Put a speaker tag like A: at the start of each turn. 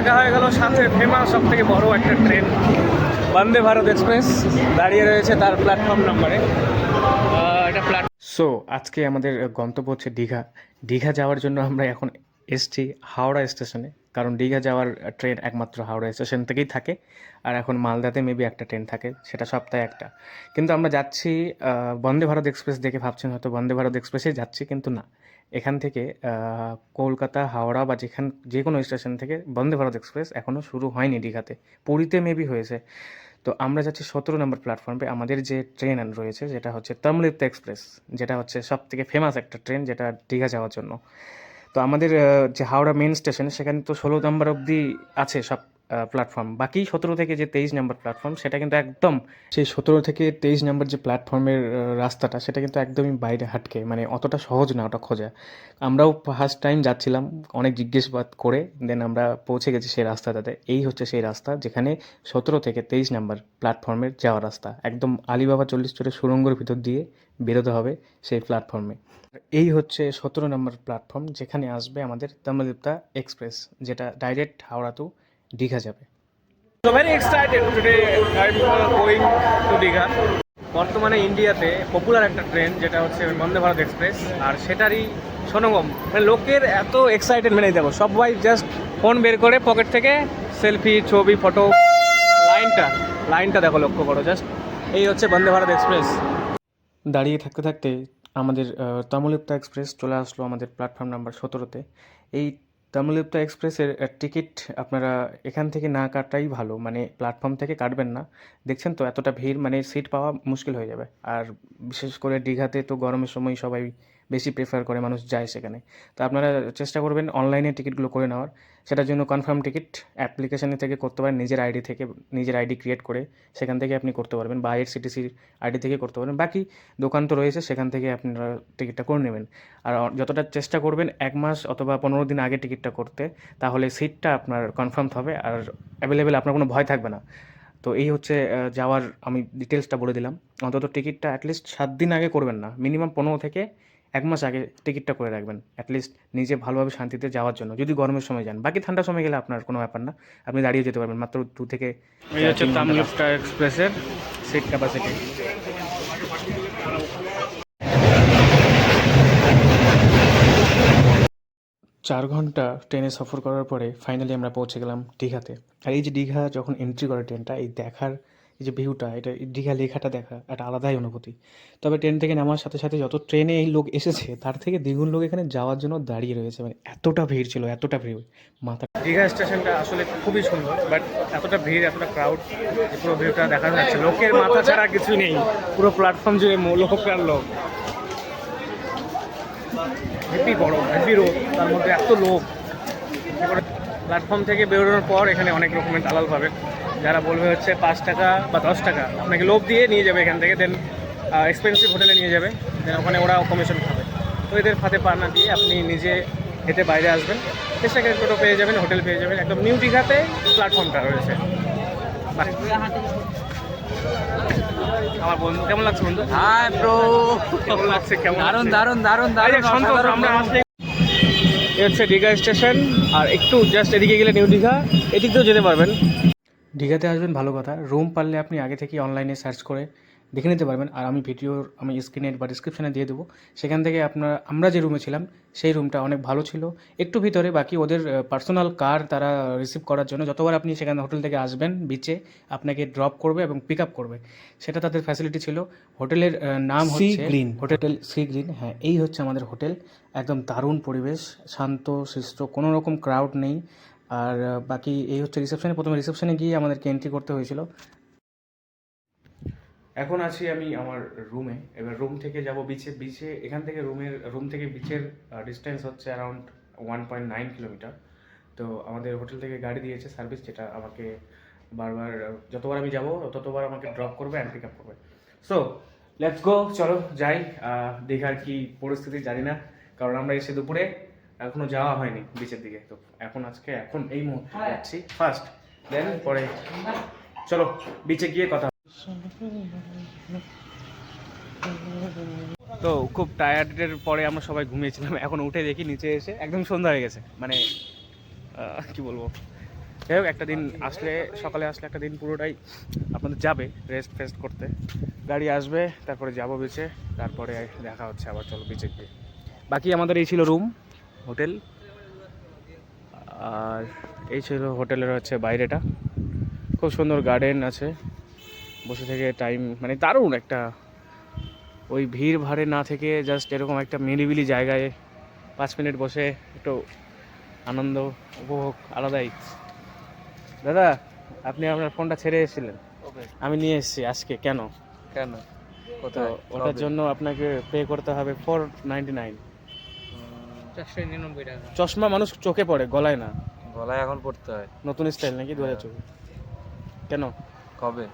A: দেখা হয়ে গেল সাথে ফেমাস সব থেকে বড় একটা ট্রেন। বন্দে ভারত এক্সপ্রেস দাঁড়িয়ে রয়েছে তার প্ল্যাটফর্ম নাম্বারে এটা প্ল্যাট সো আজকে আমাদের গন্তব্য হচ্ছে দীঘা। দীঘা যাওয়ার জন্য আমরা এখন এসছি হাওড়া স্টেশনে, কারণ দীঘা যাওয়ার ট্রেন একমাত্র হাওড়া স্টেশন থেকেই থাকে, আর এখন মালদাতে মেবি একটা ট্রেন থাকে, সেটা সপ্তাহে একটা। কিন্তু আমরা যাচ্ছি বন্দে ভারত এক্সপ্রেস দেখে ভাবছেন হয়তো বন্দে ভারত এক্সপ্রেসে যাচ্ছি, কিন্তু না। এখান থেকে কলকাতা, হাওড়া বা যেখান যে কোনো স্টেশন থেকে বন্দে ভারত এক্সপ্রেস এখনও শুরু হয়নি দীঘাতে। পুরীতে মেবি হয়েছে। তো আমরা যাচ্ছি সতেরো নম্বর প্ল্যাটফর্মে আমাদের যে ট্রেন রয়েছে, যেটা হচ্ছে তমলিপ্ত এক্সপ্রেস যেটা হচ্ছে সব থেকে ফেমাস একটা ট্রেন যেটা দীঘা যাওয়ার জন্য। তো আমাদের যে হাওড়া মেন স্টেশন সেখানে তো ষোলো নম্বর অবধি আছে সব প্ল্যাটফর্ম বাকি সতেরো থেকে যে তেইশ নম্বর প্ল্যাটফর্ম সেটা কিন্তু একদম সেই সতেরো থেকে তেইশ নম্বর যে প্ল্যাটফর্মের রাস্তাটা, সেটা কিন্তু একদমই বাইরে হাটকে মানে অতটা সহজ না ওটা খোঁজা। আমরাও ফার্স্ট টাইম যাচ্ছিলাম, অনেক জিজ্ঞেসবাদ করে দেন আমরা পৌঁছে গেছি সেই রাস্তাটাতে। এই হচ্ছে সেই রাস্তা যেখানে সতেরো থেকে তেইশ নম্বর প্ল্যাটফর্মের যাওয়ার রাস্তা। একদম আলিবাবা চল্লিশ চোরের সুড়ঙ্গর ভিতর দিয়ে বেরোতে হবে সেই প্ল্যাটফর্মে এই হচ্ছে সতেরো নম্বর প্ল্যাটফর্ম যেখানে আসবে আমাদের তামিলিপ্তা এক্সপ্রেস যেটা ডাইরেক্ট হাওড়া টু দীঘা যাবে। So very excited today I'm going to Digha. বর্তমানে ইন্ডিয়াতে পপুলার একটা ট্রেন যেটা হচ্ছে বন্দে ভারত এক্সপ্রেস আর সেটারই সনগম মানে লোকের এত এক্সাইটেড মেনে দেখো সবাই জাস্ট ফোন বের করে পকেট থেকে সেলফি ছবি ফটো লাইনটা লাইনটা দেখো লক্ষ্য করো জাস্ট এই হচ্ছে বন্দে ভারত এক্সপ্রেস। দাঁড়িয়ে থাকতে থাকতে আমাদের আহ, তাম্রলিপ্তা এক্সপ্রেস চলে আসলো আমাদের প্ল্যাটফর্ম নাম্বার সতেরোতে। এই তাম্রলিপ্তা এক্সপ্রেসের টিকিট আপনারা এখান থেকে না কাটাই ভালো। মানে প্ল্যাটফর্ম থেকে কাটবেন না। দেখছেন তো, এতটা ভিড় মানে সিট পাওয়া মুশকিল হয়ে যাবে। আর বিশেষ করে দীঘাতে তো গরমের সময় সবাই বেশি প্রেফার করে মানুষ যায় সেখানে। তো আপনারা চেষ্টা করবেন অনলাইনে টিকিটগুলো করে নেওয়ার। সেটার জন্য কনফার্ম টিকিট অ্যাপ্লিকেশনে থেকে করতে পারেন, নিজের আইডি থেকে, নিজের আইডি ক্রিয়েট করে সেখান থেকে আপনি করতে পারবেন বা আইআরসিটিসির আইডি থেকে করতে পারবেন। বাকি দোকান তো রয়েছে, সেখান থেকে আপনারা টিকিটটা করে নেবেন। আর যতটা চেষ্টা করবেন এক মাস অথবা পনেরো দিন আগে টিকিটটা করতে, তাহলে সিটটা আপনার কনফার্ম হবে আর অ্যাভেলেবেল আপনার কোনো ভয় থাকবে না। তো এই হচ্ছে যাওয়ার আমি ডিটেলসটা বলে দিলাম। অন্তত টিকিটটা অ্যাটলিস্ট সাত দিন আগে করবেন না। মিনিমাম পনেরো থেকে এক মাস আগে টিকিটটা করে রাখবেন। অ্যাটলিস্ট নিজে ভালোভাবে শান্তিতে যাওয়ার জন্য। যদি গরমের সময় যান। বাকি ঠান্ডার সময় গেলে আপনার কোনো ব্যাপার না। আপনি দাঁড়িয়ে যেতে পারবেন। মাত্র দু থেকে এই হচ্ছে তামলিপ্তা এক্সপ্রেসের সিট ক্যাপাসিটি চার ঘণ্টা ট্রেনে সফর করার পরে ফাইনালি আমরা পৌঁছে গেলাম দীঘাতে। আর এই যে দীঘা যখন এন্ট্রি করে ট্রেনটা এই দেখার এই যে ভিউটা, এটা দীঘা লেখাটা দেখা, একটা আলাদাই অনুভূতি। তবে ট্রেন থেকে নামার সাথে সাথে যত ট্রেনে এই লোক এসেছে, তার থেকে দ্বিগুণ লোক এখানে যাওয়ার জন্য দাঁড়িয়ে রয়েছে। মানে এতটা ভিড় ছিল, এতটা ভিড়। মাথা দীঘা স্টেশনটা আসলে খুবই সুন্দর বাট এতটা ভিড়, এতটা ক্রাউড পুরো ভিউটা দেখা যাচ্ছে। লোকের মাথা ছাড়া কিছু নেই। পুরো প্ল্যাটফর্ম জুড়ে লোক লোক। হেভি গরম, হেভি রোদ, তার মধ্যে এত লোক। প্ল্যাটফর্ম থেকে বেরোনোর পর এখানে অনেক রকমের দালাল পাবেন যারা বলবে হচ্ছে পাঁচ টাকা বা দশ টাকা আপনাকে লোভ দিয়ে নিয়ে যাবে এখান থেকে দেন এক্সপেন্সিভ হোটেলে নিয়ে যাবে দেন ওখানে ওরা কমিশন খাবে তো এদের ফাতে পা না দিয়ে আপনি নিজে হেঁটে বাইরে আসবেন চেষ্টা করে টোটো পেয়ে যাবেন হোটেল পেয়ে যাবেন একদম নিউ দীঘাতে প্ল্যাটফর্মটা রয়েছে। আমার বন্ধু কেমন লাগছে বন্ধু?
B: ব্রো
A: কেমন লাগছে কেমন
B: দারুণ
A: লাগছে?
B: দারুণ
A: দারুণ
B: দারুণ
A: আমরা
B: দারুণ।
A: হচ্ছে দীঘা স্টেশন, আর একটু জাস্ট এদিকে গেলে নিউ দীঘা, এদিক দিয়েও যেতে পারবেন। দীঘাতে আসবেন, ভালো কথা। রুম পারলে আপনি আগে থেকে অনলাইনে সার্চ করে দেখে নিতে পারবেন। আর আমি ভিডিওর আমি স্ক্রিনে বা ডিসক্রিপশানে দিয়ে দেবো। সেখান থেকে আপনার আমরা যে রুমে ছিলাম সেই রুমটা অনেক ভালো ছিল। একটু ভিতরে বাকি ওদের পার্সোনাল কার তারা রিসিভ করার জন্য যতবার আপনি সেখানে হোটেল থেকে আসবেন বিচে আপনাকে ড্রপ করবে এবং পিক আপ করবে। সেটা তাদের ফ্যাসিলিটি ছিল। হোটেলের নাম হচ্ছে গ্রিন হোটেল সি গ্রিন হ্যাঁ এই হচ্ছে আমাদের হোটেল। একদম দারুণ পরিবেশ শান্ত শিষ্ট কোনো রকম ক্রাউড নেই। আর বাকি এই হচ্ছে রিসেপশনে প্রথমে রিসেপশনে গিয়ে আমাদেরকে এন্ট্রি করতে হয়েছিল। এখন আছি আমি আমার রুমে এবার রুম থেকে যাব বিচে বিচে এখান থেকে রুমের রুম থেকে বিচের ডিস্টেন্স হচ্ছে around one point nine kilometre তো আমাদের হোটেল থেকে গাড়ি দিয়েছে সার্ভিস যেটা আমাকে বারবার যতবার আমি যাব ততবার আমাকে ড্রপ করবে অ্যান্ড পিক আপ করবে। সো লেটস গো চলো যাই। দীঘার কি পরিস্থিতি জানি না। কারণ আমরা এসে দুপুরে এখনও যাওয়া হয়নি বিচের দিকে। তো এখন আজকে এখন এই মুহূর্তে যাচ্ছি। ফার্স্ট দেন পরে। চলো বিচে গিয়ে কথা তো খুব টায়ার্ডের পরে আমরা সবাই ঘুমিয়েছিলাম। এখন উঠে দেখি নিচে এসে একদম সন্ধ্যা হয়ে গেছে। মানে কি বলব? যাই হোক, একটা দিন আসলে, সকালে আসলে একটা দিন পুরোটাই আপনাদের যাবে রেস্ট ফেস্ট করতে। গাড়ি আসবে, তারপরে যাব বিচে তারপরে দেখা হচ্ছে আবার চলো বিচে গিয়ে। বাকি আমাদের এই ছিল রুম হোটেল আর এই ছিল হোটেলের হচ্ছে বাইরেটা। খুব সুন্দর গার্ডেন আছে। বসে থেকে টাইম মানে দারুণ একটা ওই ভিড় ভাড়ে না থেকে জাস্ট এরকম একটা নিরিবিলি জায়গায় পাঁচ মিনিট বসে একটু আনন্দ উপভোগ আলাদাই। দাদা আপনি আপনার ফোনটা ছেড়ে এসেছিলেন। আমি নিয়ে এসেছি আজকে কেন?
B: কেন?
A: তো ওটার জন্য আপনাকে পে করতে হবে ফোর নাইনটি নাইন চশমা মানুষ চোখে পড়ে গলায় না।
B: গলায় এখন পড়তে হয়।
A: নতুন স্টাইল নাকি? দু হাজার চব্বিশ। কেন?
B: কবে?